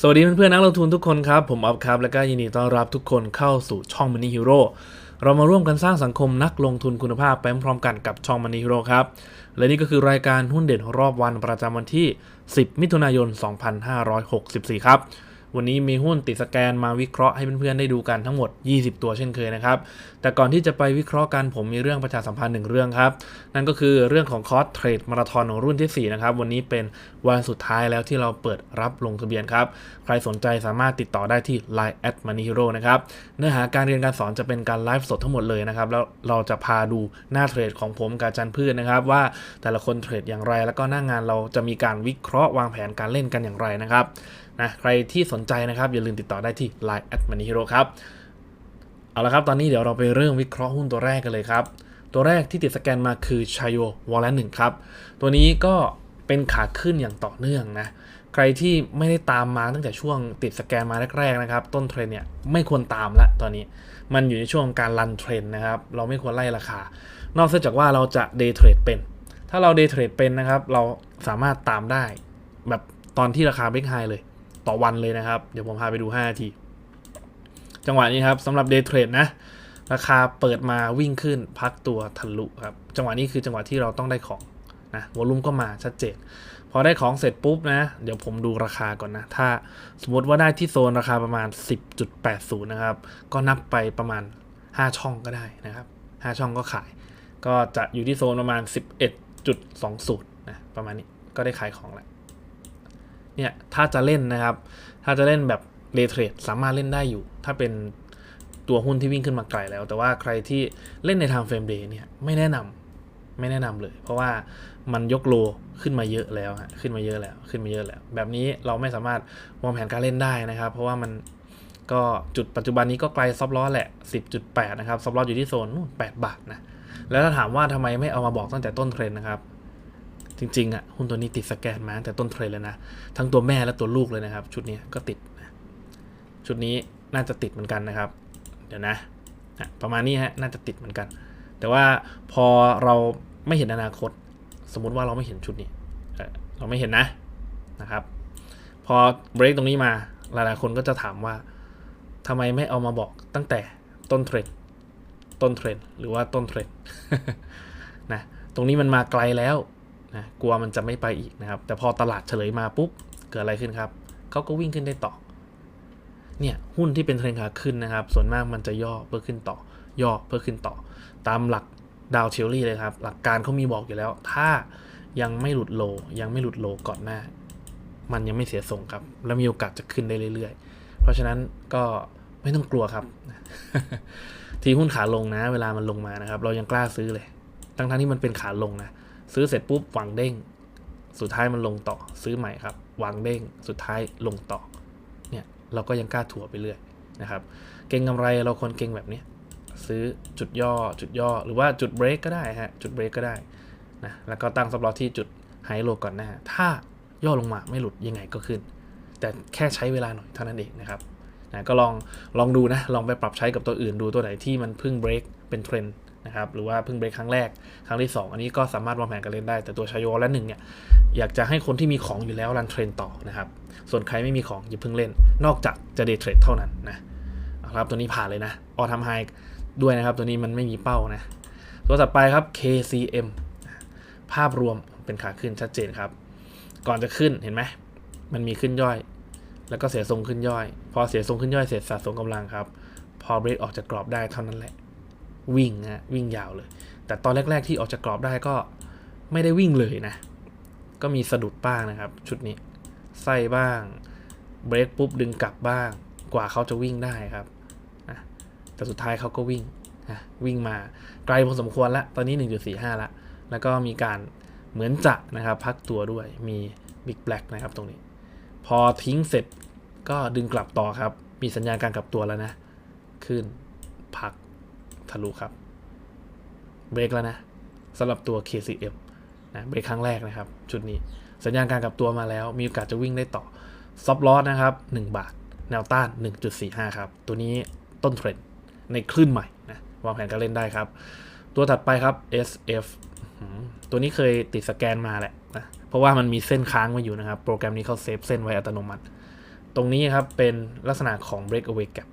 สวัสดีเพื่อนๆนักลงทุนทุกคนครับ ผมออฟครับ และก็ยินดีต้อนรับทุกคนเข้าสู่ช่อง Money Hero เรามาร่วมกันสร้างสังคมนักลงทุนคุณภาพไปพร้อมกันกับช่อง Money Hero ครับ และนี่ก็คือรายการหุ้นเด่นรอบวันประจำวันที่ 10 มิถุนายน 2564 ครับ วันนี้มีหุ้นติดสแกนมาวิเคราะห์ให้เพื่อนๆได้ดูกันทั้งหมด 20 ตัวเช่นเคยนะครับ แต่ก่อนที่จะไปวิเคราะห์กันผมมีเรื่องประชาสัมพันธ์หนึ่งเรื่องครับ นั่นก็คือเรื่องของคอร์สเทรดมาราธอนของรุ่นที่ 4 นะครับ วันนี้เป็นวันสุดท้ายแล้วที่เราเปิดรับลงทะเบียนครับ ใครสนใจสามารถติดต่อได้ที่ Line at Money Hero นะครับ เนื้อหาการเรียนการสอนจะเป็นการไลฟ์สดทั้งหมดเลยนะครับ แล้วเราจะพาดูหน้าเทรดของผมกับอาจันพืชนะครับ ว่าแต่ละคนเทรดอย่างไร แล้วก็หน้างงานเราจะมีการวิเคราะห์วางแผนการเล่นกันอย่างไรนะครับ นะใครที่สนใจนะครับอย่าลืมติดต่อได้ที่ Line at Money Hero ครับ เอาละครับตอนนี้เดี๋ยวเราไปเริ่มวิเคราะห์หุ้นตัวแรกกันเลยครับ ตัวแรกที่ติดสแกนมาคือชายโยวอลเลนหนึ่งครับ ตัวนี้ก็เป็นขาขึ้นอย่างต่อเนื่องนะใครที่ไม่ได้ตามมาตั้งแต่ช่วงติดสแกนมาแรกๆนะครับ ต้นเทรนเนี่ยไม่ควรตามละตอนนี้ มันอยู่ในช่วงการรันเทรนนะครับ เราไม่ควรไล่ราคา นอกจากว่าเราจะเดย์เทรดเป็น ถ้าเราเดย์เทรดเป็นนะครับ เราสามารถตามได้ แบบตอนที่ราคาเบรกไฮเลย ต่อวันเลยนะครับ เดี๋ยวผมพาไปดู5นาที จังหวะนี้ครับสำหรับ Day Trade นะ ราคาเปิดมาวิ่งขึ้นพักตัวทะลุครับ จังหวะนี้คือจังหวะที่เราต้องได้ของนะวอลุ่มก็มาชัดเจน พอได้ของเสร็จปุ๊บนะ เดี๋ยวผมดูราคาก่อนนะ ถ้าสมมติว่าได้ที่โซนราคาประมาณ 10.80 นะครับ ก็นับไปประมาณ 5 ช่องก็ได้นะครับ 5 ช่องก็ขาย ก็จะอยู่ที่โซนประมาณ 11.20นะประมาณนี้ก็ได้ขายของแล้ว เนี่ยถ้าจะเล่นนะครับ ถ้าจะเล่นแบบเลเทรดสามารถเล่นได้อยู่ ถ้าเป็นตัวหุ้นที่วิ่งขึ้นมาไกลแล้ว แต่ว่าใครที่เล่นในทางเฟรมเดย์เนี่ยไม่แนะนำไม่แนะนำเลย เพราะว่ามันยกโลขึ้นมาเยอะแล้วฮะขึ้นมาเยอะแล้วขึ้นมาเยอะแล้ว แบบนี้เราไม่สามารถวางแผนการเล่นได้นะครับ เพราะว่ามันก็จุดปัจจุบันนี้ก็ไกลซับล้อแหละ 10.8 นะครับซับล้ออยู่ที่โซน8บาทนะแล้วถ้าถามว่าทำไมไม่เอามาบอกตั้งแต่ต้นเทรนนะครับ จริงๆอะหุ้นตัวนี้ติดสแกนมาแต่ต้นเทรนเลยนะ ทั้งตัวแม่และตัวลูกเลยนะครับ ชุดนี้ก็ติด ชุดนี้น่าจะติดเหมือนกันนะครับ เดี๋ยวนะอะประมาณนี้ฮะน่าจะติดเหมือนกัน แต่ว่าพอเราไม่เห็นอนาคต สมมุติว่าเราไม่เห็นชุดนี้เอ่อเราไม่เห็นนะนะครับ พอเบรกตรงนี้มาหลายๆคนก็จะถามว่าทำไมไม่เอามาบอกตั้งแต่ต้นเทรนต้นเทรนหรือว่าต้นเทรนนะตรงนี้มันมาไกลแล้ว นะกลัวมันจะไม่ไปอีกนะครับ แต่พอตลาดเฉลยมาปุ๊บ เกิดอะไรขึ้นครับเขาก็วิ่งขึ้นได้ต่อ เนี่ยหุ้นที่เป็นเทรนขาขึ้นนะครับ ส่วนมากมันจะย่อเพื่อขึ้นต่อ ย่อเพื่อขึ้นต่อ ตามหลักดาวเทลลี่เลยครับ หลักการเขามีบอกอยู่แล้ว ถ้ายังไม่หลุดโล ยังไม่หลุดโลก่อนหน้า มันยังไม่เสียทรงครับ แล้วมีโอกาสจะขึ้นได้เรื่อยๆ เพราะฉะนั้นก็ไม่ต้องกลัวครับ ทีหุ้นขาลงนะ เวลามันลงมานะครับ เรายังกล้าซื้อเลย ทั้งๆที่มันเป็นขาลงนะ ซื้อเสร็จปุ๊บหวังเด้ง สุดท้ายมันลงต่อซื้อใหม่ครับหวังเด้ง สุดท้ายลงต่อ เนี่ยเราก็ยังกล้าถัวไปเรื่อยนะครับ เก่งกำไรเราควรเก่งแบบนี้ ซื้อจุดย่อจุดย่อ หรือว่าจุดเบรกก็ได้ฮะ จุดเบรกก็ได้นะแล้วก็ตั้งซับลอที่จุดไฮโลก่อนหน้า ถ้าย่อลงมาไม่หลุดยังไงก็ขึ้น แต่แค่ใช้เวลาหน่อยเท่านั้นเองนะครับนะก็ลองลองดูนะ ลองไปปรับใช้กับตัวอื่นดูตัวไหนที่มันเพิ่งเบรกเป็นเทรนด์ นะครับหรือว่าเพิ่งเบรกครั้งแรกครั้งที่ 2 อันนี้ก็สามารถวางแผนการเล่นได้ แต่ตัวชายโยและหนึ่งเนี่ยอยากจะให้คนที่มีของอยู่แล้วรันเทรนต่อนะครับ ส่วนใครไม่มีของอย่าเพิ่งเล่น นอกจากจะเดย์เทรดเท่านั้นนะครับตัวนี้ผ่านเลยนะออทำไฮด้วยนะครับ ตัวนี้มันไม่มีเป้านะตัวต่อไปครับ KCM ภาพรวมเป็นขาขึ้นชัดเจนครับ ก่อนจะขึ้นเห็นไหมมันมีขึ้นย่อย แล้วก็เสียทรงขึ้นย่อย พอเสียทรงขึ้นย่อยเสร็จสะสมกำลังครับ พอเบรกออกจากกรอบได้เท่านั้นแหละ วิ่งนะวิ่งยาวเลย แต่ตอนแรก ๆ ที่ออกจากกรอบได้ก็ไม่ได้วิ่งเลยนะ ก็มีสะดุดบ้างนะครับ ชุดนี้ไส้บ้างเบรกปุ๊บดึงกลับบ้าง กว่าเขาจะวิ่งได้ครับนะแต่สุดท้ายเขาก็วิ่งนะวิ่งมาไกลพอสมควรละตอนนี้ 1.45 ละแล้วก็มีการเหมือนจะนะครับ พักตัวด้วยมี Big Black นะครับตรงนี้ พอทิ้งเสร็จก็ดึงกลับต่อครับ มีสัญญาณการกลับตัวแล้วนะ ขึ้นพัก ทะลุครับ เบรกแล้วนะสำหรับตัว KCM นะเบรกครั้งแรกนะครับ ชุดนี้ สัญญาณการกลับตัวมาแล้ว มีโอกาสจะวิ่งได้ต่อซับลอสนะครับ 1 บาท แนวต้าน 1.45 ครับ ตัวนี้ต้นเทรนด์ในคลื่นใหม่นะวางแผนการเล่นได้ครับ ตัวถัดไปครับ SF ตัวนี้เคยติดสแกนมาแหละนะเพราะว่ามันมีเส้นค้างมาอยู่นะครับ โปรแกรมนี้เขาเซฟเส้นไว้อัตโนมัติ ตรงนี้ครับเป็นลักษณะของ breakaway gap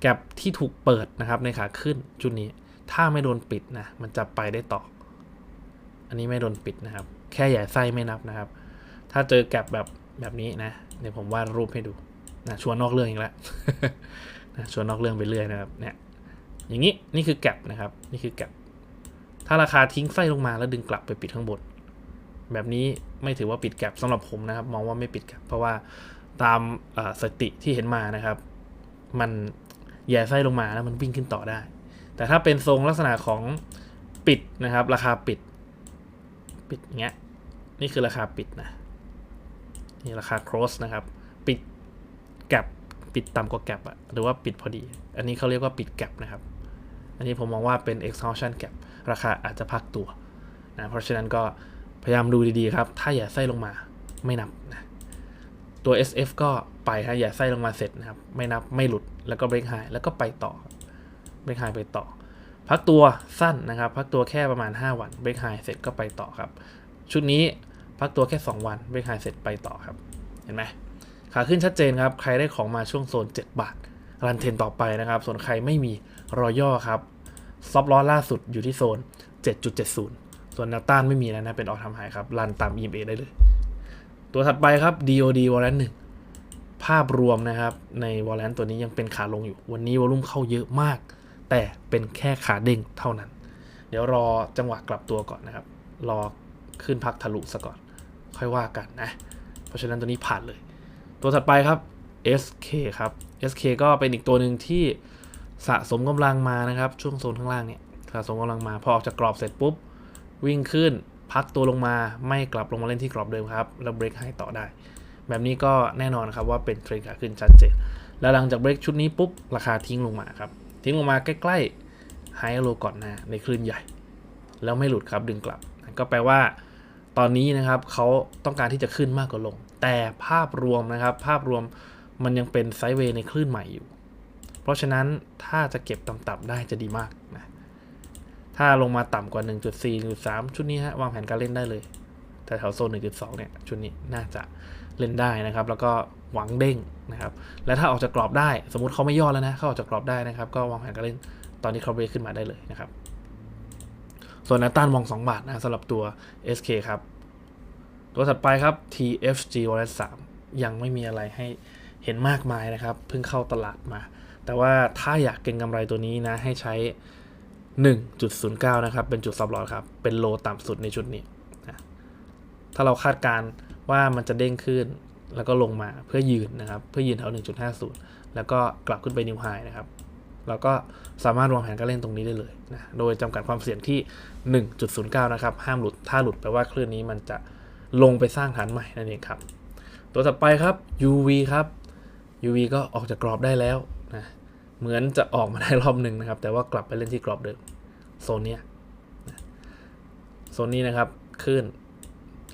แกลบที่ถูกเปิดนะครับในขาขึ้นจุดนี้ถ้าไม่โดนปิดนะมันจะไปได้ต่อ อันนี้ไม่โดนปิดนะครับ แค่ใหญ่ไส้ไม่นับนะครับ ถ้าเจอแกลบแบบแบบนี้นะ เดี๋ยวผมวาดรูปให้ดูนะชวนนอกเรื่องอีกแล้วนะชวนนอกเรื่องไปเรื่อยนะครับเนี่ยอย่างนี้นี่คือแกลบนะครับ นี่คือแกลบถ้าราคาทิ้งไส้ลงมาแล้วดึงกลับไปปิดข้างบนแบบนี้ไม่ถือว่าปิดแกลบสำหรับผมนะครับ มองว่าไม่ปิดแกลบเพราะว่าตามสติที่เห็นมานะครับ มัน แย่ไส้ลงมาแล้วมันวิ่งขึ้นต่อได้ แต่ถ้าเป็นทรงลักษณะของปิดนะครับ ราคาปิด ปิดเงี้ย นี่คือราคาปิดนะ นี่ราคา cross นะครับ ปิดแกลบปิดต่ำกว่าแกลบอะหรือว่าปิดพอดี อันนี้เขาเรียกว่าปิดแกลบนะครับ อันนี้ผมมองว่าเป็น exhaustion gap ราคาอาจจะพักตัวนะ เพราะฉะนั้นก็พยายามดูดีๆครับ ถ้าอย่าไส้ลงมาไม่นับนะ ตัว SF ก็ไปครับอย่าไส้ลงมาเสร็จนะครับ ไม่นับไม่หลุดแล้วก็เบรกไฮแล้วก็ไปต่อเบรกไฮไปต่อ พักตัวสั้นนะครับ พักตัวแค่ประมาณ 5 วันเบรกไฮเสร็จก็ไปต่อครับ ชุดนี้พักตัวแค่ 2 วันเบรกไฮเสร็จไปต่อครับ เห็นไหมขาขึ้นชัดเจนครับ ใครได้ของมาช่วงโซน 7 บาทรันเทนต่อไปนะครับ ส่วนใครไม่มีรอย่อครับซอฟล้อล่าสุดอยู่ที่โซน 7.70 ส่วนแนวต้านไม่มีแล้วนะเป็นออทำหายครับรันตาม EMA ได้เลย ตัวถัดไปครับ DOD Warrant 1ภาพรวมนะครับ ใน Warrant ตัวนี้ยังเป็นขาลงอยู่ วันนี้วอลุ่มเข้าเยอะมาก แต่เป็นแค่ขาเด้งเท่านั้น เดี๋ยวรอจังหวะกลับตัวก่อนนะครับ รอขึ้นพักทะลุซะก่อน ค่อยว่ากันนะ เพราะฉะนั้นตัวนี้ผ่านเลย ตัวถัดไปครับ SK ครับ SK ก็เป็นอีกตัวหนึ่งที่สะสมกำลังมานะครับ ช่วงโซนข้างล่างเนี่ยสะสมกำลังมา พอออกจากกรอบเสร็จปุ๊บ วิ่งขึ้น พักตัวลงมาไม่กลับลงมาเล่นที่กรอบเดิมครับ แล้วเบรกให้ต่อได้ แบบนี้ก็แน่นอนครับว่าเป็นเทรนขาขึ้นชัดเจนแล้วหลังจากเบรกชุดนี้ปุ๊บ ราคาทิ้งลงมาครับ ทิ้งลงมาใกล้ๆไฮโลก่อนหน้าในคลื่นใหญ่ แล้วไม่หลุดครับดึงกลับ ก็แปลว่าตอนนี้นะครับเขาต้องการที่จะขึ้นมากกว่าลง แต่ภาพรวมนะครับ ภาพรวมมันยังเป็นไซด์เวย์ในคลื่นใหม่อยู่ เพราะฉะนั้นถ้าจะเก็บต่ำๆได้จะดีมากนะ ถ้าลงมาต่ำกว่า 1.4 1.3ชุดนี้ฮะวางแผนการเล่นได้เลยแต่แถวโซน 1.2 เนี่ย ชุดนี้น่าจะเล่นได้นะครับ แล้วก็หวังเด้งนะครับ และถ้าออกจากกรอบได้ สมมติเขาไม่ย่อแล้วนะ เขาออกจากกรอบได้นะครับ ก็วางแผนการเล่นตอนนี้เขาเบรกขึ้นมาได้เลยนะครับ ส่วนนวต้านมอง 2 บาทนะสำหรับตัว SK ครับ ตัวถัดไปครับ TFG Wallet 3ยังไม่มีอะไรให้เห็นมากมายนะครับ เพิ่งเข้าตลาดมา แต่ว่าถ้าอยากเก็งกำไรตัวนี้นะ ให้ใช้ 1.09 นะครับ เป็นจุดซับลอสครับ เป็นโลต่ำสุดในชุดนี้นะถ้าเราคาดการว่ามันจะเด้งขึ้น แล้วก็ลงมาเพื่อยืนนะครับ เพื่อยืนแถว1.50 แล้วก็กลับขึ้นไปนิวไฮนะครับ เราก็สามารถวางแผนการเล่นตรงนี้ได้เลยนะ โดยจำกัดความเสี่ยงที่ 1.09 นะครับ ห้ามหลุด ถ้าหลุดแปลว่าคลื่นนี้มันจะลงไปสร้างฐานใหม่นั่นเองครับ ตัวต่อไปครับ UV ครับ UV ก็ออกจากกรอบได้แล้ว เหมือนจะออกมาได้รอบหนึ่งนะครับ แต่ว่ากลับไปเล่นที่กรอบเดิมโซนนี้โซนนี้นะครับขึ้น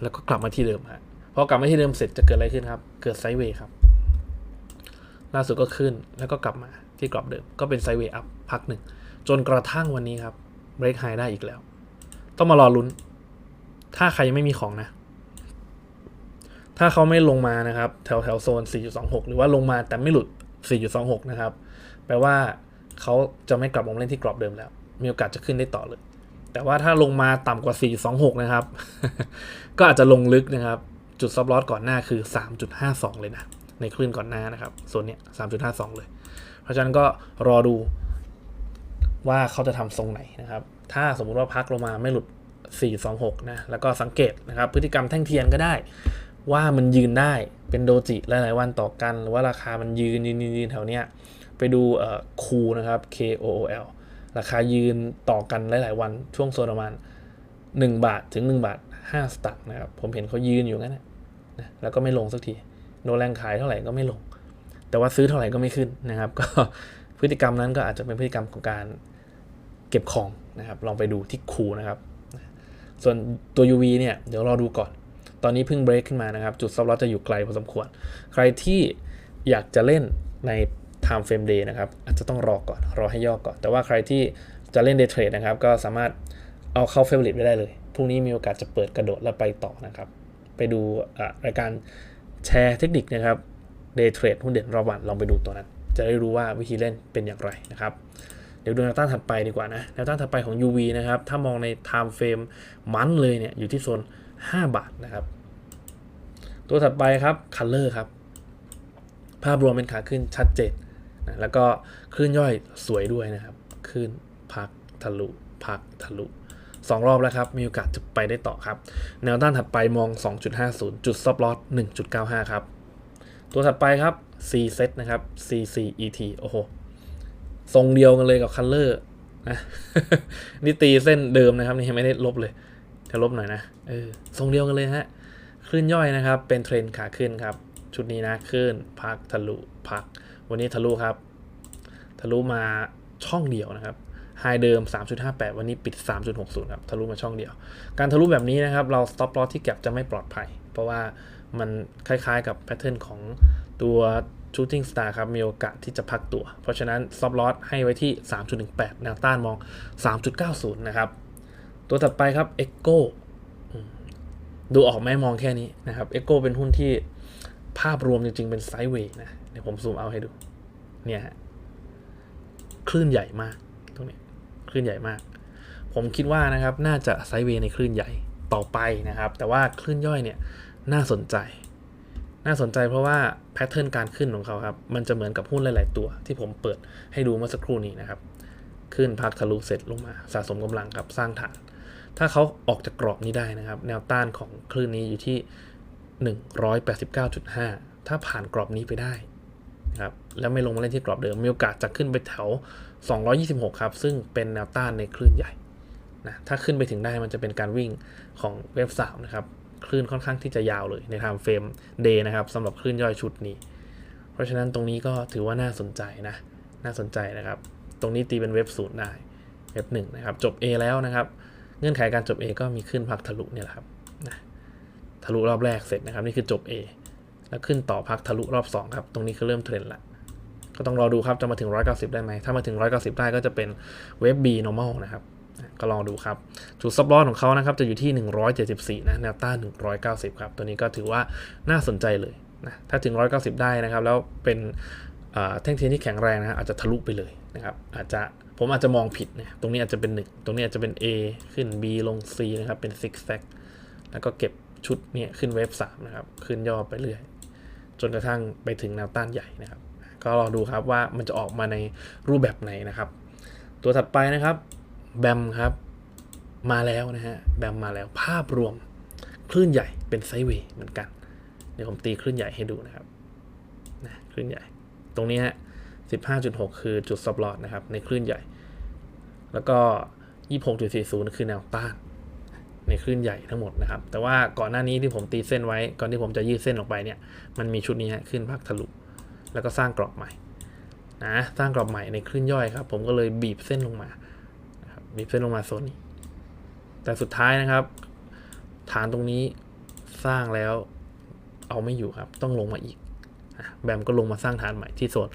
แล้วก็กลับมาที่เดิมฮะพอกลับมาที่เดิมเสร็จจะเกิดอะไรขึ้นครับ เกิดไซด์เวย์ครับ ล่าสุดก็ขึ้นแล้วก็กลับมาที่กรอบเดิม ก็เป็นไซด์เวย์อัพพักหนึ่ง จนกระทั่งวันนี้ครับเบรกไฮได้อีกแล้ว ต้องมารอลุ้น ถ้าใครยังไม่มีของนะ ถ้าเขาไม่ลงมานะครับ แถวแถวโซน 4.26 หรือว่าลงมาแต่ไม่หลุด 4.26 นะครับ แปลว่าเขาจะไม่กลับมาเล่นที่กรอบเดิมแล้ว มีโอกาสจะขึ้นได้ต่อเลย แต่ว่าถ้าลงมาต่ำกว่า 4.26 นะครับ ก็อาจจะลงลึกนะครับ จุดซับลอสก่อนหน้าคือ 3.52 เลยนะ ในคลื่นก่อนหน้านะครับส่วนเนี้ย3.52 เลย เพราะฉะนั้นก็รอดูว่าเขาจะทำทรงไหนนะครับ ถ้าสมมุติว่าพักลงมาไม่หลุด 426 นะ แล้วก็สังเกตนะครับ พฤติกรรมแท่งเทียนก็ได้ ว่ามันยืนได้เป็นโดจิหลายๆวันต่อกัน หรือว่าราคามันยืนยืนยืนแถวเนี้ย ไปดูเอ่อคูนะครับ K O O L ราคายืนต่อกันหลาย ๆ วันช่วงโซนประมาณ 1 บาทถึง 1 บาท 5 สตางค์นะครับ ผมเห็นเขายืนอยู่งั้นนะแล้วก็ไม่ลงสักที โนแรงขายเท่าไหร่ก็ไม่ลง แต่ว่าซื้อเท่าไหร่ก็ไม่ขึ้นนะครับ ก็พฤติกรรมนั้นก็อาจจะเป็นพฤติกรรมของการเก็บของนะครับ ลองไปดูที่คูนะครับ ส่วนตัว UV เนี่ยเดี๋ยวรอดูก่อน ตอนนี้เพิ่งเบรกขึ้นมานะครับ จุดซับลอสจะอยู่ไกลพอสมควร ใครที่อยากจะเล่นใน time frame day นะครับอาจจะต้องรอก่อนรอให้ย่อก่อน แต่ว่าใครที่จะเล่น day trade นะครับ ก็สามารถเอาเข้า favorite ไได้เลยพรุ่งนี้มีโอกาสจะเปิดกระโดดแล้วไปต่อนะครับ ไปดูรายการแชร์เทคนิคนะครับ day trade หุ้นเด่นรอบวันลองไปดูตัวนั้น จะได้รู้ว่าวิธีเล่นเป็นอย่างไรนะครับเดี๋ยวดูแนวต้านถัดไปดีกว่านะ แนวต้านถัดไปของ UV นะครับ ถ้ามองใน time frame มันเลยเนี่ย อยู่ที่โซน 5 บาทนะครับ ตัวถัดไปครับ Color ครับ ภาพรวมเป็นขาขึ้นชัดเจน นะแล้วก็คลื่นย่อยสวยด้วยนะครับคลื่นพักทะลุพักทะลุสองรอบแล้วครับ มีโอกาสจะไปได้ต่อครับ แนวต้านถัดไปมอง 2.50 จุด stop loss 1.95 ครับ ตัวถัดไปครับ C set นะครับ CCET โอ้โห ทรงเดียวกันเลยกับคัลเลอร์นะนี่ตีเส้นเดิมนะครับ นี่ไม่ได้ลบเลย จะลบหน่อยนะ เออ ทรงเดียวกันเลยฮะคลื่นย่อยนะครับ เป็นเทรนขาขึ้นครับ ชุดนี้นะ ขึ้น พักทะลุ พัก วันนี้ทะลุครับ ทะลุมาช่องเดียวนะครับไฮเดิม 3.58 วันนี้ปิด 3.60 ครับ ทะลุมาช่องเดียว การทะลุแบบนี้นะครับ เรา stop loss ที่แก็บจะไม่ปลอดภัย เพราะว่ามันคล้ายๆกับแพทเทิร์นของตัว shooting star ครับ มีโอกาสที่จะพักตัว เพราะฉะนั้น stop loss ให้ไว้ที่ 3.18 แนวต้านมอง 3.90 นะครับ ตัวถัดไปครับ echo ดูออกไหมมองแค่นี้นะครับ echo เป็นหุ้นที่ ภาพรวมจริง ๆ เป็นไซด์เวย์นะเดี๋ยวผมซูมเอาให้ดู เนี่ยฮะคลื่นใหญ่มาก ตรงนี้คลื่นใหญ่มาก ผมคิดว่านะครับน่าจะไซด์เวย์ในคลื่นใหญ่ต่อไปนะครับ แต่ว่าคลื่นย่อยเนี่ยน่าสนใจ น่าสนใจเพราะว่าแพทเทิร์นการขึ้นของเขาครับ มันจะเหมือนกับหุ้นหลาย ๆ ตัวที่ผมเปิดให้ดูเมื่อสักครู่นี้นะครับ ขึ้นพักทะลุเสร็จลงมาสะสมกำลังครับสร้างฐาน ถ้าเขาออกจากกรอบนี้ได้นะครับ แนวต้านของคลื่นนี้อยู่ที่ 189.5 ถ้าผ่านกรอบนี้ไปได้ครับแล้วไม่ลงมาเล่นที่กรอบเดิมมีโอกาสจะขึ้นไปแถว 226 ครับ ซึ่งเป็นแนวต้านในคลื่นใหญ่นะถ้าขึ้นไปถึงได้มันจะเป็นการวิ่งของเว็บ3นะครับคลื่นค่อนข้างที่จะยาวเลยใน time frame day นะครับสำหรับคลื่นย่อยชุดนี้ เพราะฉะนั้นตรงนี้ก็ถือว่าน่าสนใจนะ น่าสนใจนะครับ ตรงนี้ตีเป็นเว็บศูนย์ได้เว็บหนึ่งนะครับ จบ A แล้วนะครับ เงื่อนไขการจบ A ก็มีขึ้นพักทะลุเนี่ยแหละครับนะ ทะลุรอบแรกเสร็จนะครับ นี่คือจบ A แล้วขึ้นต่อพักทะลุรอบ 2 ครับ ตรงนี้คือเริ่มเทรนละ ก็ต้องรอดูครับ จะมาถึง 190 ได้ไหม ถ้ามาถึง 190 ได้ก็จะเป็นเว็บ B normal นะครับ ก็ลองดูครับ จุดซับลอสของเขานะครับ จะอยู่ที่ 174 นะ แนวต้าน 190 ครับ ตัวนี้ก็ถือว่าน่าสนใจเลยนะ ถ้าถึง 190 ได้นะครับ แล้วเป็นแท่งเทียนที่แข็งแรงนะอาจจะทะลุไปเลยนะครับ อาจจะผมอาจจะมองผิดนะ ตรงนี้อาจจะเป็น 1 ตรงนี้อาจจะเป็น A ขึ้น B ลง C นะครับ เป็น zig zag แล้วก็เก็บ ชุดเนี่ยขึ้นเวฟ3นะครับ ขึ้นย่อไปเรื่อย จนกระทั่งไปถึงแนวต้านใหญ่นะครับ ก็รอดูครับว่ามันจะออกมาในรูปแบบไหนนะครับ ตัวถัดไปนะครับแบมครับมาแล้วนะฮะแบมมาแล้วภาพรวมคลื่นใหญ่เป็นไซด์เวย์เหมือนกัน เดี๋ยวผมตีคลื่นใหญ่ให้ดูนะครับนะคลื่นใหญ่ ตรงนี้ฮะ15.6 คือจุดซับลอดนะครับ ในคลื่นใหญ่ แล้วก็ 26.40 คือแนวต้าน ในคลื่นใหญ่ทั้งหมดนะครับ แต่ว่าก่อนหน้านี้ที่ผมตีเส้นไว้ ก่อนที่ผมจะยืดเส้นออกไปเนี่ย มันมีชุดนี้ฮะขึ้นพักทะลุ แล้วก็สร้างกรอบใหม่นะ สร้างกรอบใหม่ในคลื่นย่อยครับ ผมก็เลยบีบเส้นลงมา บีบเส้นลงมาโซนนี้ แต่สุดท้ายนะครับ ฐานตรงนี้สร้างแล้วเอาไม่อยู่ครับ ต้องลงมาอีก แบมก็ลงมาสร้างฐานใหม่ที่โซน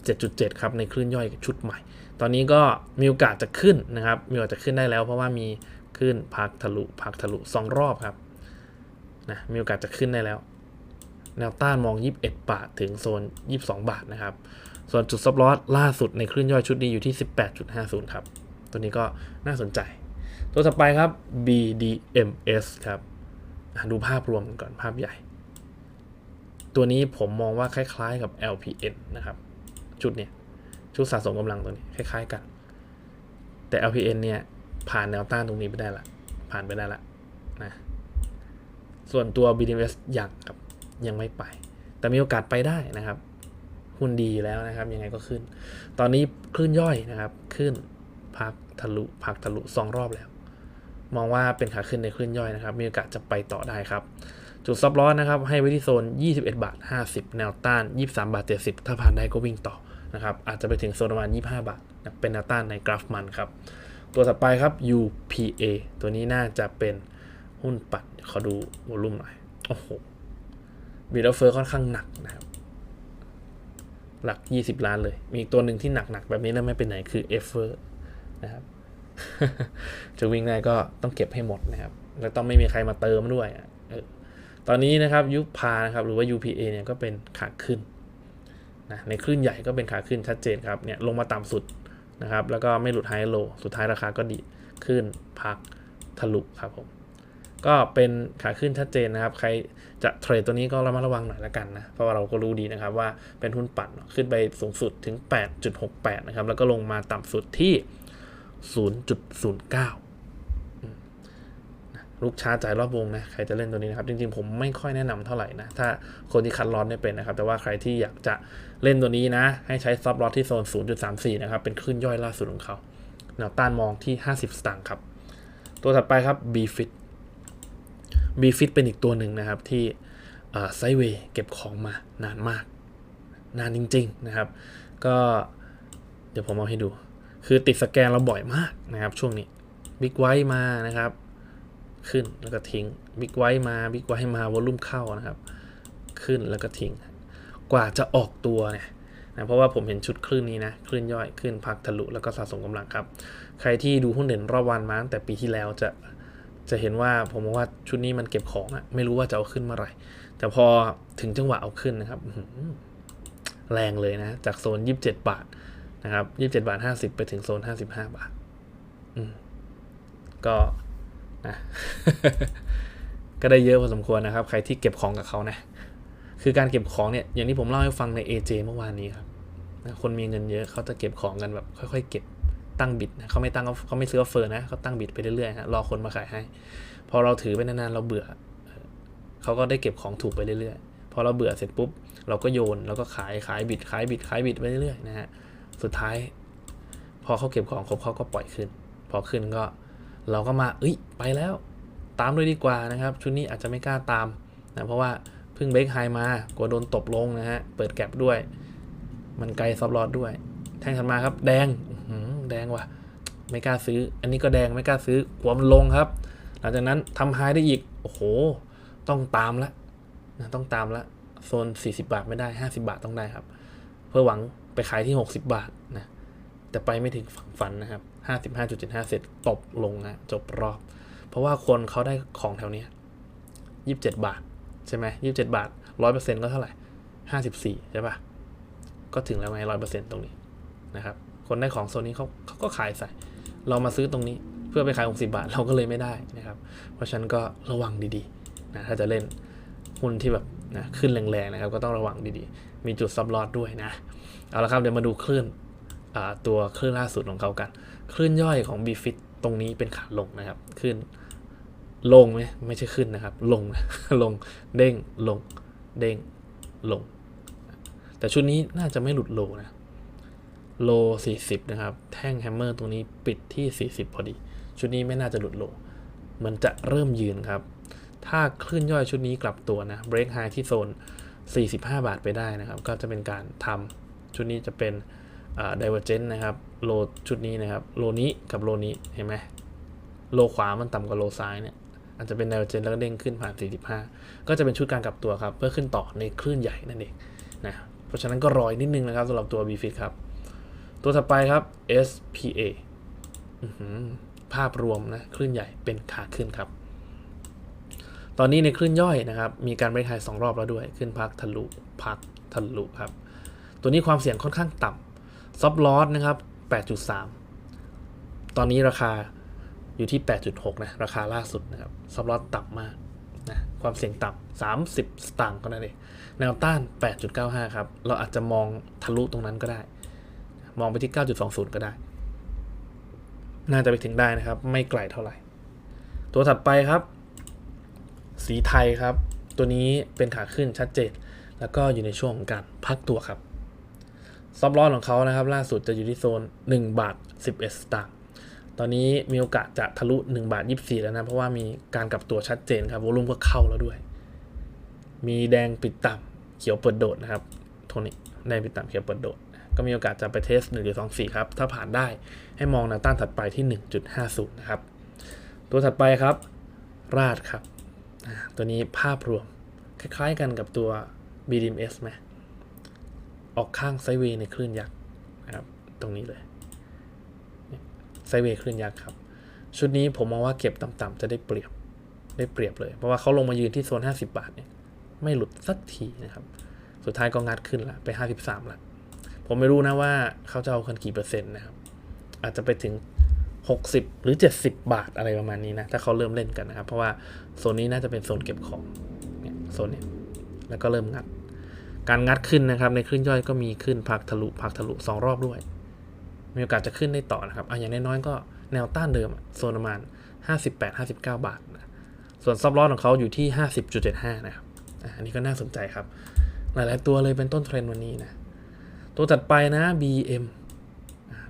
17.7 ครับในคลื่นย่อยชุดใหม่ ตอนนี้ก็มีโอกาสจะขึ้นนะครับ มีโอกาสจะขึ้นได้แล้วเพราะว่ามี ขึ้นพักทะลุพักทะลุสองรอบครับนะมีโอกาสจะขึ้นได้แล้ว แนวต้านมอง 21 บาทถึงโซน 22 บาทนะครับ ส่วนจุดซับลอสล่าสุดในคลื่นย่อยชุดนี้อยู่ที่ 18.50 ครับ ตัวนี้ก็น่าสนใจ ตัวต่อไปครับ BDMs ครับดูภาพรวมกันก่อนภาพใหญ่ ตัวนี้ผมมองว่าคล้ายๆกับ LPN นะครับ ชุดเนี้ยชุดสะสมกำลังตัวนี้คล้ายๆกัน แต่ LPN เนี่ย ผ่านแนวต้านตรงนี้ไปได้ละ ผ่านไปได้ละนะ ส่วนตัว BDMs ยังครับ ยังไม่ไป แต่มีโอกาสไปได้นะครับ หุ้นดีแล้วนะครับ ยังไงก็ขึ้น ตอนนี้คลื่นย่อยนะครับ ขึ้นพักทะลุพักทะลุสองรอบแล้ว มองว่าเป็นขาขึ้นในคลื่นย่อยนะครับ มีโอกาสจะไปต่อได้ครับ จุดซับลอนะครับ ให้ไว้ที่โซน 21 บาท 50 แนวต้าน 23 บาท 70 ถ้าผ่านได้ก็วิ่งต่อนะครับ อาจจะไปถึงโซนประมาณ 25 บาท เป็นแนวต้านในกราฟมันครับ ตัวถัดไปครับ UPA ตัวนี้น่าจะเป็นหุ้นปัดขอดูวอลุ่มหน่อย โอ้โหบีดเฟอร์ค่อนข้างหนักนะครับ หลัก 20 ล้านเลย มีอีกตัวหนึ่งที่หนัก ๆ แบบนี้แล้วไม่เป็นไหนคือเอฟเฟอร์นะครับ จะวิ่งได้ก็ต้องเก็บให้หมดนะครับ แล้วต้องไม่มีใครมาเติมด้วยออตอนนี้นะครับยุพานะครับ หรือว่า UPA เนี่ยก็เป็นขาขึ้นนะในคลื่นใหญ่ก็เป็นขาขึ้นชัดเจนครับเนี่ยลงมาต่ำสุด นะครับ แล้วก็ไม่หลุดไฮโล สุดท้ายราคาก็ดีขึ้นพักทะลุครับผม ก็เป็นขาขึ้นชัดเจนนะครับ ใครจะเทรดตัวนี้ก็ระมัดระวังหน่อยละกันนะ เพราะว่าเราก็รู้ดีนะครับว่าเป็นหุ้นปั่นขึ้นไปสูงสุดถึง 8.68 นะครับ แล้วก็ลงมาต่ำสุดที่ 0.09ลูกช้าจ่ายรอบวงนะ ใครจะเล่นตัวนี้นะครับ จริงๆ ผมไม่ค่อยแนะนำเท่าไหร่นะ ถ้าคนที่คัดลอตไม่เป็นนะครับ แต่ว่าใครที่อยากจะ เล่นตัวนี้นะ ให้ใช้ซับลอตที่โซน 0.34 นะครับ เป็นคลื่นย่อยล่าสุดของเขาแนวต้านมองที่ 50 สตางค์ครับ ตัวถัดไปครับ BFIT BFIT เป็นอีกตัวหนึ่งนะครับที่ไซเวย์เก็บของมานานมาก นานจริง ๆ นะครับ ก็เดี๋ยวผมเอาให้ดู คือติดสแกนเราบ่อยมากนะครับ ช่วงนี้บิ๊กไวมานะครับ ขึ้นแล้วก็ทิ้งบิ๊กไวมาบิ๊กไวมาวอลุ่มเข้านะครับ ขึ้นแล้วก็ทิ้ง กว่าจะออกตัวเนี่ยนะเพราะว่าผมเห็นชุดคลื่นนี้นะคลื่นย่อยขึ้นพักทะลุแล้วก็สะสมกำลังครับ ใครที่ดูหุ้นเด่นรอบวันมาตั้งแต่ปีที่แล้วจะจะเห็นว่าผมว่าชุดนี้มันเก็บของอะไม่รู้ว่าจะเอาขึ้นเมื่อไหร่ แต่พอถึงจังหวะเอาขึ้นนะครับแรงเลยนะ จากโซน 27 บาทนะครับ27บาท50 ไปถึงโซน 55 บาทก็นะก็ได้เยอะพอสมควรนะครับ ใครที่เก็บของกับเขานะ คือการเก็บของเนี่ยอย่างที่ผมเล่าให้ฟังใน AJ เมื่อวานนี้ครับคนมีเงินเยอะเขาจะเก็บของกันแบบค่อยๆ เก็บตั้งบิดนะเขาไม่ตั้งเขาไม่ซื้อเฟอร์นะเขาตั้งบิดไปเรื่อยๆฮะรอคนมาขายให้ พอเราถือไปนานๆเราเบื่อเขาก็ได้เก็บของถูกไปเรื่อยๆ พอเราเบื่อเสร็จปุ๊บ เราก็โยนแล้วก็ขายขายบิดขายบิดขายบิดไปเรื่อยๆนะฮะสุดท้าย พอเขาเก็บของครบเขาก็ปล่อยขึ้น พอขึ้นก็เราก็มาเอ้ยไปแล้ว ตามด้วยดีกว่านะครับ ชุดนี้อาจจะไม่กล้าตามนะเพราะว่า พิ่งเบรกไฮมากลัวโดนตบลงนะฮะ เปิดแก็บด้วย มันไกลซับลอดด้วย แทงถัดมาครับ แดงแดงว่ะ ไม่กล้าซื้อ อันนี้ก็แดงไม่กล้าซื้อกลัวมันลงครับ หลังจากนั้นทำไฮได้อีก โอ้โห ต้องตามละนะต้องตามละโซน 40 บาทไม่ได้ 50 บาทต้องได้ครับ เพื่อหวังไปขายที่ 60 บาทนะแต่ไปไม่ถึงฝั่งฝันนะครับ55.75เสร็จตบลงนะจบรอบ เพราะว่าคนเขาได้ของแถวนี้ย27 บาท ใช่ไหม27บเจ็ดบาท100%ก็เท่าไหร่54ใช่ปะก็ถึงแล้วไง100%ตรงนี้นะครับ คนได้ของโซนนี้เขาเขาก็ขายใส่ เรามาซื้อตรงนี้เพื่อไปขาย 60 บาทเราก็เลยไม่ได้นะครับ เพราะฉะนั้นก็ระวังดีๆนะถ้าจะเล่นหุ้นที่แบบนะขึ้นแรงๆนะครับ ก็ต้องระวังดีๆ มีจุดซับลอดด้วยนะ เอาละครับเดี๋ยวมาดูคลื่นอ่าตัวคลื่นล่าสุดของเขากัน คลื่นย่อยของ b f i t ตรงนี้เป็นขาลงนะครับขึ้น ลงไหมไม่ใช่ขึ้นนะครับ ลงลงเด้งลงเด้งลง แต่ชุดนี้น่าจะไม่หลุดโลนะโล 40 นะครับ แท่งแฮมเมอร์ตรงนี้ปิดที่ 40 พอดี ชุดนี้ไม่น่าจะหลุดโลมันจะเริ่มยืนครับ ถ้าคลื่นย่อยชุดนี้กลับตัวนะเบรกไฮที่โซน 45 บาทไปได้นะครับ ก็จะเป็นการทำชุดนี้จะเป็นอ่า divergent นะครับ โลชุดนี้นะครับ โลนี้กับโลนี้เห็นไหมโลขวามันต่ำกว่าโลซ้ายเนี่ย อาจจะเป็น divergent แล้วก็เด้งขึ้นผ่าน 45 ก็จะเป็นชุดการกลับตัวครับ เพื่อขึ้นต่อในคลื่นใหญ่นั่นเองนะเพราะฉะนั้นก็รอยนิดนึงนะครับสำหรับตัว BFIT ครับ ตัวถัดไปครับ SPA ภาพรวมนะคลื่นใหญ่เป็นขาขึ้นครับ ตอนนี้ในคลื่นย่อยนะครับ มีการเบรกไฮสองรอบแล้วด้วย ขึ้นพักทะลุพักทะลุครับ ตัวนี้ความเสี่ยงค่อนข้างต่ำซับลอสนะครับ 8.3 ตอนนี้ราคา อยู่ที่ 8.6 นะ ราคาล่าสุดนะครับซับลอสต่ำมากนะความเสี่ยงต่ำ30 สตางค์ก็นั่นเองแนวต้าน 8.95 ครับ เราอาจจะมองทะลุตรงนั้นก็ได้ มองไปที่ 9.20 ก็ได้ น่าจะไปถึงได้นะครับ ไม่ไกลเท่าไหร่ ตัวถัดไปครับ สีไทยครับ ตัวนี้เป็นขาขึ้นชัดเจน แล้วก็อยู่ในช่วงของการพักตัวครับ ซับลอสของเขานะครับ ล่าสุดจะอยู่ที่โซน 1 บาท 11 สตางค์ ตอนนี้มีโอกาสจะทะลุ1บาท24 แล้วนะ เพราะว่ามีการกลับตัวชัดเจนครับ วอลุ่มก็เข้าแล้วด้วย มีแดงปิดต่ำเขียวเปิดโดดนะครับโทนี้แดงปิดต่ำเขียวเปิดโดด ก็มีโอกาสจะไปเทส1หรือ2 4 ครับ ถ้าผ่านได้ให้มองแนวต้านถัดไปที่ 1.50 นะครับ ตัวถัดไปครับ ราดครับ ตัวนี้ภาพรวม คล้ายๆกันกับตัว BDMs ไหมออกข้างไซเวย์ในคลื่นยักษ์นะครับ ตรงนี้เลย ไซเวย์คลื่นยักษ์ครับ ชุดนี้ผมมองว่าเก็บต่ำๆจะได้เปรียบได้เปรียบเลย เพราะว่าเขาลงมายืนที่โซน 50 บาทเนี่ยไม่หลุดสักทีนะครับ สุดท้ายก็งัดขึ้นละไป 53ละผมไม่รู้นะว่าเขาจะเอากันกี่เปอร์เซ็นต์นะครับ อาจจะไปถึง 60 หรือ 70 บาทอะไรประมาณนี้นะ ถ้าเขาเริ่มเล่นกันนะครับ เพราะว่าโซนนี้น่าจะเป็นโซนเก็บของเนี่ยโซนเนี้ยแล้วก็เริ่มงัด การงัดขึ้นนะครับ ในคลื่นย่อยก็มีขึ้นพักทะลุพักทะลุ2รอบด้วย มีโอกาสจะขึ้นได้ต่อนะครับออย่างน้อยๆก็แนวต้านเดิมโซนประมาณ 58-59 บาทนะส่วนซับลอสของเขาอยู่ที่ 50.75 นะครับอันนี้ก็น่าสนใจครับ หลายๆตัวเลยเป็นต้นเทรนด์วันนี้นะ ตัวถัดไปนะ BM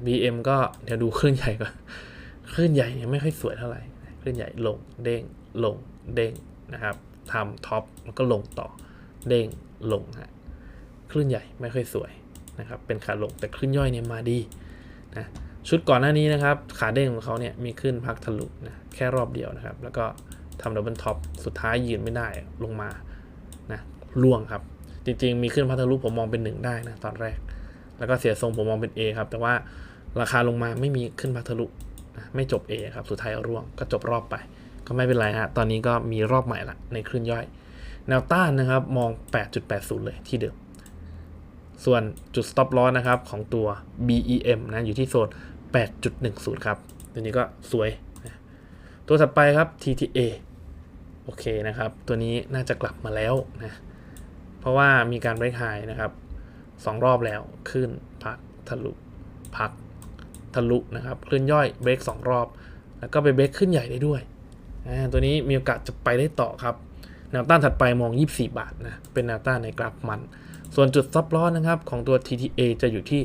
BM ก็เดี๋ยวดูคลื่นใหญ่ก่อนคลื่นใหญ่เนี่ยไม่ค่อยสวยเท่าไหร่คลื่นใหญ่ลงเด้งลงเด้งนะครับทำท็อปแล้วก็ลงต่อเด้งลงฮะคลื่นใหญ่ไม่ค่อยสวยนะครับเป็นขาลงแต่คลื่นย่อยเนี่ยมาดี นะชุดก่อนหน้านี้นะครับ ขาเด้งของเขาเนี่ยมีขึ้นพักทะลุนะแค่รอบเดียวนะครับ แล้วก็ทำดับเบิลท็อปสุดท้ายยืนไม่ได้ลงมานะล่วงครับ จริง ๆ มีขึ้นพักทะลุผมมองเป็นหนึ่งได้นะตอนแรก แล้วก็เสียทรงผมมองเป็น A ครับ แต่ว่าราคาลงมาไม่มีขึ้นพักทะลุนะไม่จบ A ครับสุดท้ายร่วงก็จบรอบไป ก็ไม่เป็นไรฮะตอนนี้ก็มีรอบใหม่ละในคลื่นย่อย แนวต้านนะครับมอง 8.80 เลยที่เดิม ส่วนจุด stop loss นะครับของตัว BEM นะอยู่ที่โซน 8.10 ครับ ตัวนี้ก็สวย ตัวถัดไปครับ TTA โอเคนะครับ ตัวนี้น่าจะกลับมาแล้วนะ เพราะว่ามีการเบรกไฮนะครับสองรอบแล้วขึ้นพักทะลุพักทะลุนะครับคลื่นย่อยเบรกสองรอบ แล้วก็ไปเบรกขึ้นใหญ่ได้ด้วยตัวนี้มีโอกาสจะไปได้ต่อครับแนวต้านถัดไปมอง 24 บาทนะเป็นแนวต้านในกราฟมัน ส่วนจุดซับลอนะครับของตัว TTA จะอยู่ที่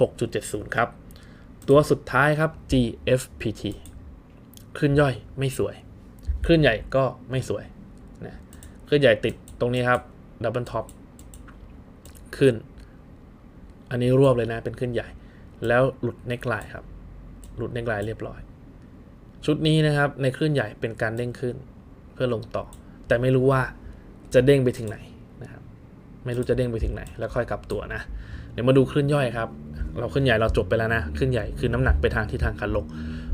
16.70 ครับ ตัวสุดท้ายครับ GFPT คลื่นย่อยไม่สวยคลื่นใหญ่ก็ไม่สวยนะคลื่นใหญ่ติดตรงนี้ครับดับเบิลท็อปขึ้น อันนี้รวบเลยนะเป็นขึ้นใหญ่ แล้วหลุดเน็กไลน์ครับ หลุดเน็กไลน์เรียบร้อย ชุดนี้นะครับในคลื่นใหญ่เป็นการเด้งขึ้นเพื่อลงต่อ แต่ไม่รู้ว่าจะเด้งไปถึงไหน ไม่รู้จะเด้งไปถึงไหน แล้วค่อยกลับตัวนะ เดี๋ยวมาดูคลื่นย่อยครับ เราขึ้นใหญ่เราจบไปแล้วนะ ขึ้นใหญ่คือน้ำหนักไปทางที่ทางคันลง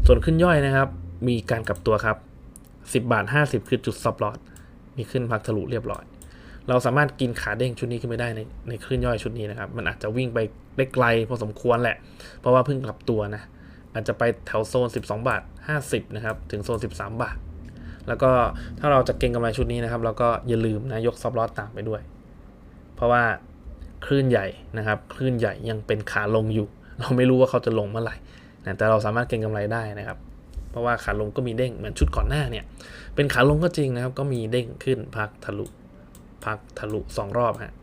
ส่วนขึ้นย่อยนะครับ มีการกลับตัวครับ 10 บาท 50 คือจุดซับลอตมีขึ้นพักทะลุเรียบร้อย เราสามารถกินขาเด้งชุดนี้ขึ้นไปได้ในในคลื่นย่อยชุดนี้นะครับ มันอาจจะวิ่งไปได้ไกลพอสมควรแหละ เพราะว่าเพิ่งกลับตัวนะ อาจจะไปแถวโซน 12 บาท 50 นะครับ ถึงโซน 13 บาทแล้วก็ถ้าเราจะเก็งกำไรชุดนี้นะครับ เราก็อย่าลืมนะยกซับลอตตามไปด้วย เพราะว่าคลื่นใหญ่นะครับคลื่นใหญ่ยังเป็นขาลงอยู่ เราไม่รู้ว่าเขาจะลงเมื่อไหร่นะแต่เราสามารถเก็งกำไรได้นะครับ เพราะว่าขาลงก็มีเด้งเหมือนชุดก่อนหน้าเนี่ย เป็นขาลงก็จริงนะครับ ก็มีเด้งขึ้นพักทะลุพักทะลุสองรอบฮะ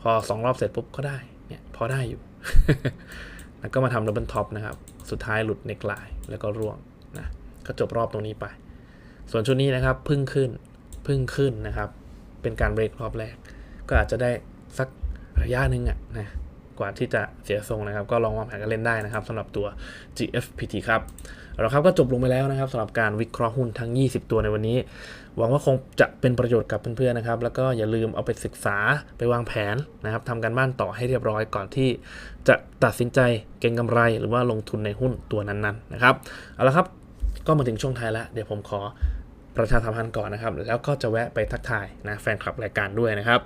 พอสองรอบเสร็จปุ๊บก็ได้เนี่ยพอได้อยู่ แล้วก็มาทำดับเบิลท็อปนะครับ สุดท้ายหลุดเนกไลน์แล้วก็ร่วงนะก็จบรอบตรงนี้ไป ส่วนชุดนี้นะครับพึ่งขึ้นพึ่งขึ้นนะครับ เป็นการเบรกรอบแรก ก็อาจจะได้สักระยะหนึ่งอะนะกว่าที่จะเสียทรงนะครับ ก็ลองวางแผนกันเล่นได้นะครับสำหรับตัว GFPT ครับเอาละครับก็จบลงไปแล้วนะครับสำหรับการวิเคราะห์หุ้นทั้ง 20 ตัวในวันนี้ หวังว่าคงจะเป็นประโยชน์กับเพื่อนๆนะครับ แล้วก็อย่าลืมเอาไปศึกษาไปวางแผนนะครับทำการบ้านต่อให้เรียบร้อยก่อนที่จะตัดสินใจเก็งกำไร หรือว่าลงทุนในหุ้นตัวนั้นๆนะครับเอาละครับก็มาถึงช่วงท้ายแล้ว เดี๋ยวผมขอประชาสัมพันธ์ก่อนนะครับ แล้วก็จะแวะไปทักทายนะแฟนคลับรายการด้วยนะครับ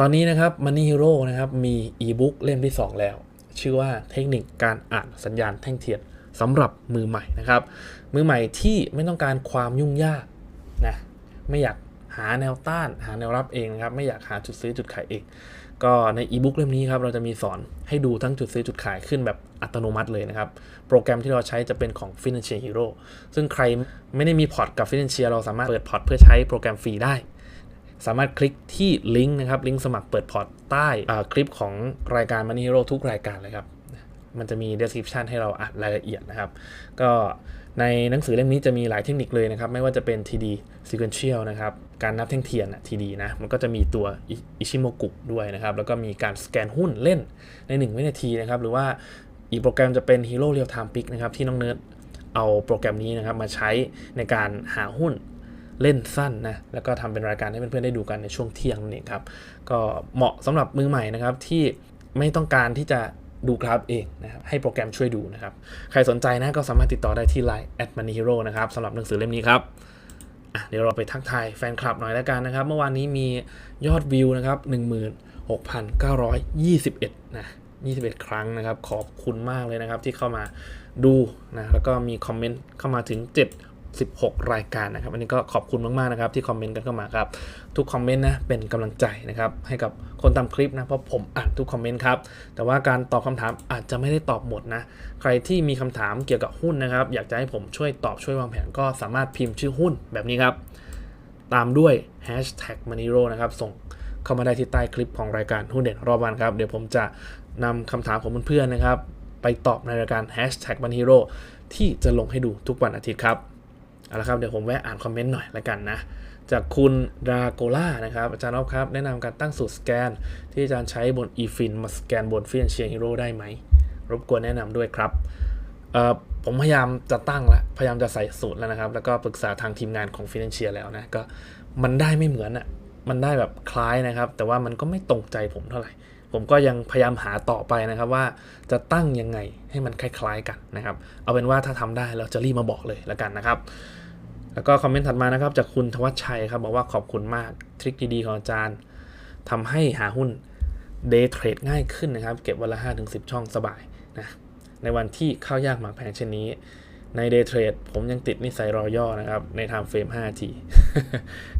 ตอนนี้นะครับ Money Hero นะครับมีอีบุ๊กเล่มที่ 2 แล้ว ชื่อว่าเทคนิคการอ่านสัญญาณแท่งเทียนสำหรับมือใหม่นะครับ มือใหม่ที่ไม่ต้องการความยุ่งยากนะไม่อยากหาแนวต้าน หาแนวรับเองนะครับ ไม่อยากหาจุดซื้อจุดขายเอง ก็ในอีบุ๊กเล่มนี้ครับเราจะมีสอนให้ดูทั้งจุดซื้อจุดขายขึ้นแบบอัตโนมัติเลยนะครับ โปรแกรมที่เราใช้จะเป็นของ Financial Hero ซึ่งใครไม่ได้มีพอร์ตกับ Financial เราสามารถเปิดพอร์ตเพื่อใช้โปรแกรมฟรีได้ สามารถคลิกที่ลิงก์นะครับลิงก์สมัครเปิดพอร์ตใต้คลิปของรายการ Money Hero ทุกรายการเลยครับ มันจะมี description ให้เราอ่านรายละเอียดนะครับ ก็ในหนังสือเล่มนี้จะมีหลายเทคนิคเลยนะครับ ไม่ว่าจะเป็น TD sequential นะครับ การนับแท่งเทียนอะ TD นะ มันก็จะมีตัวอิชิโมกุด้วยนะครับ แล้วก็มีการสแกนหุ้นเล่นใน 1 วินาทีนะครับ หรือว่าอีกโปรแกรมจะเป็น Hero Real Time Pick นะครับ ที่น้องเนิร์ดเอาโปรแกรมนี้นะครับมาใช้ในการหาหุ้น เล่นสั้นนะแล้วก็ทำเป็นรายการให้เพื่อนๆได้ดูกันในช่วงเที่ยงนั่ครับก็เหมาะสำหรับมือใหม่นะครับที่ไม่ต้องการที่จะดูกราฟเองนะครับให้โปรแกรมช่วยดูนะครับ ใครสนใจนะก็สามารถติดต่อได้ที่ Line at money hero นะครับสำหรับหนังสือเล่มนี้ครับเดี๋ยวเราไปทักทายแฟนคลับหน่อยแล้วกันนะครับ เมื่อวานนี้มียอดวิวนะครับ16,921 นะ 21 ครั้งนะครับ ขอบคุณมากเลยนะครับที่เข้ามาดูนะ แล้วก็มีคอมเมนต์เข้ามาถึง 76รายการนะครับอันนี้ก็ขอบคุณมากๆนะครับที่คอมเมนต์กันเข้ามาครับทุกคอมเมนต์นะเป็นกำลังใจนะครับให้กับคนทำคลิปนะเพราะผมอ่านทุกคอมเมนต์ครับแต่ว่าการตอบคำถามอาจจะไม่ได้ตอบหมดนะใครที่มีคำถามเกี่ยวกับหุ้นนะครับอยากจะให้ผมช่วยตอบช่วยวางแผนก็สามารถพิมพ์ชื่อหุ้นแบบนี้ครับตามด้วย hashtag maniro นะครับส่งเข้ามาได้ที่ใต้คลิปของรายการหุ้นเด่นรอบวันครับ เดี๋ยวผมจะนำคำถามของเพื่อนๆนะครับ ไปตอบในรายการ hashtag maniro ที่จะลงให้ดูทุกวันอาทิตย์ครับ เอาละครับเดี๋ยวผมแวะอ่านคอมเมนต์หน่อยละกันนะ จากคุณดราโกล่านะครับ อาจารย์อ๊อฟครับ แนะนำการตั้งสูตรสแกน ที่อาจารย์ใช้บน eFin มาสแกนบน Financial Hero ได้ไหม รบกวนแนะนำด้วยครับเอ่อผมพยายามจะตั้งแล้วพยายามจะใส่สูตรแล้วนะครับ แล้วก็ปรึกษาทางทีมงานของ Financial แล้วนะก็มันได้ไม่เหมือนอะ่ะมันได้แบบคล้ายนะครับ แต่ว่ามันก็ไม่ตรงใจผมเท่าไหร่ ผมก็ยังพยายามหาต่อไปนะครับว่าจะตั้งยังไงให้มันคล้ายๆกันนะครับ เอาเป็นว่าถ้าทำได้เราจะรีบมาบอกเลยแล้วกันนะครับ แล้วก็คอมเมนต์ถัดมานะครับ จากคุณทวัชชัยครับบอกว่าขอบคุณมากทริคดีๆของอาจารย์ทำให้หาหุ้นเดย์เทรดง่ายขึ้นนะครับ เก็บวันละ5-10 ช่องสบายนะในวันที่ข้าวยากหมากแพงเช่นนี้ ใน Day Trade ผมยังติดนิสัยรอย่อนะครับ ใน Time Frame 5ที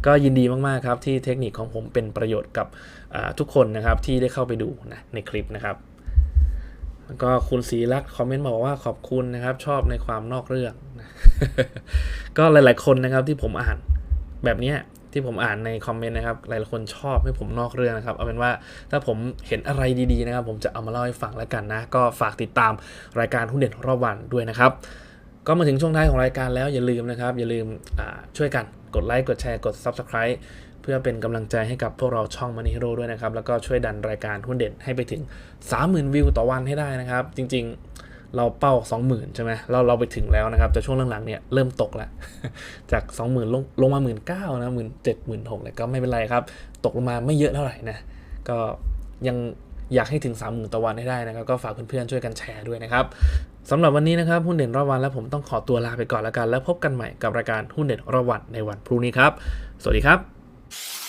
ก็ยินดีมาก ๆ ครับ ที่เทคนิคของผมเป็นประโยชน์กับทุกคนนะครับ ที่ได้เข้าไปดูนะในคลิปนะครับแล้วก็คุณศรีรักคอมเมนต์มาบอกว่าขอบคุณนะครับ ชอบในความนอกเรื่อง ก็หลาย ๆ คนนะครับที่ผมอ่านแบบนี้ที่ผมอ่านในคอมเมนต์นะครับ หลายๆคนชอบให้ผมนอกเรื่องนะครับ เอาเป็นว่าถ้าผมเห็นอะไรดี ๆ นะครับ ผมจะเอามาเล่าให้ฟังแล้วกันนะ ก็ฝากติดตามรายการหุ้นเด่นรอบวันด้วยนะครับ ก็มาถึงช่วงท้ายของรายการแล้วอย่าลืมนะครับ อย่าลืมช่วยกันกดไลค์กดแชร์กด Subscribe เพื่อเป็นกำลังใจให้กับพวกเราช่อง Money Hero ด้วยนะครับ แล้วก็ช่วยดันรายการหุ้นเด่นให้ไปถึง 30,000 วิวต่อวันให้ได้นะครับ จริงๆเราเป้า 20,000 ใช่ไหมเราเราไปถึงแล้วนะครับแต่ช่วงหลังๆเนี่ยเริ่มตกแล้ว จาก 20,000 ลงลงมา 19,000นะ17,000 16,000เลยก็ไม่เป็นไรครับ ตกลงมาไม่เยอะเท่าไหร่นะก็ยังอยากให้ถึง 30,000 ต่อวันให้ได้นะครับ ก็ฝากเพื่อนๆช่วยกันแชร์ด้วยนะครับ สำหรับวันนี้นะครับหุ้นเด่นรอบวันแล้วผมต้องขอตัวลาไปก่อนแล้วกัน แล้วพบกันใหม่กับรายการหุ้นเด่นรอบวันในวันพรุ่งนี้ครับ สวัสดีครับ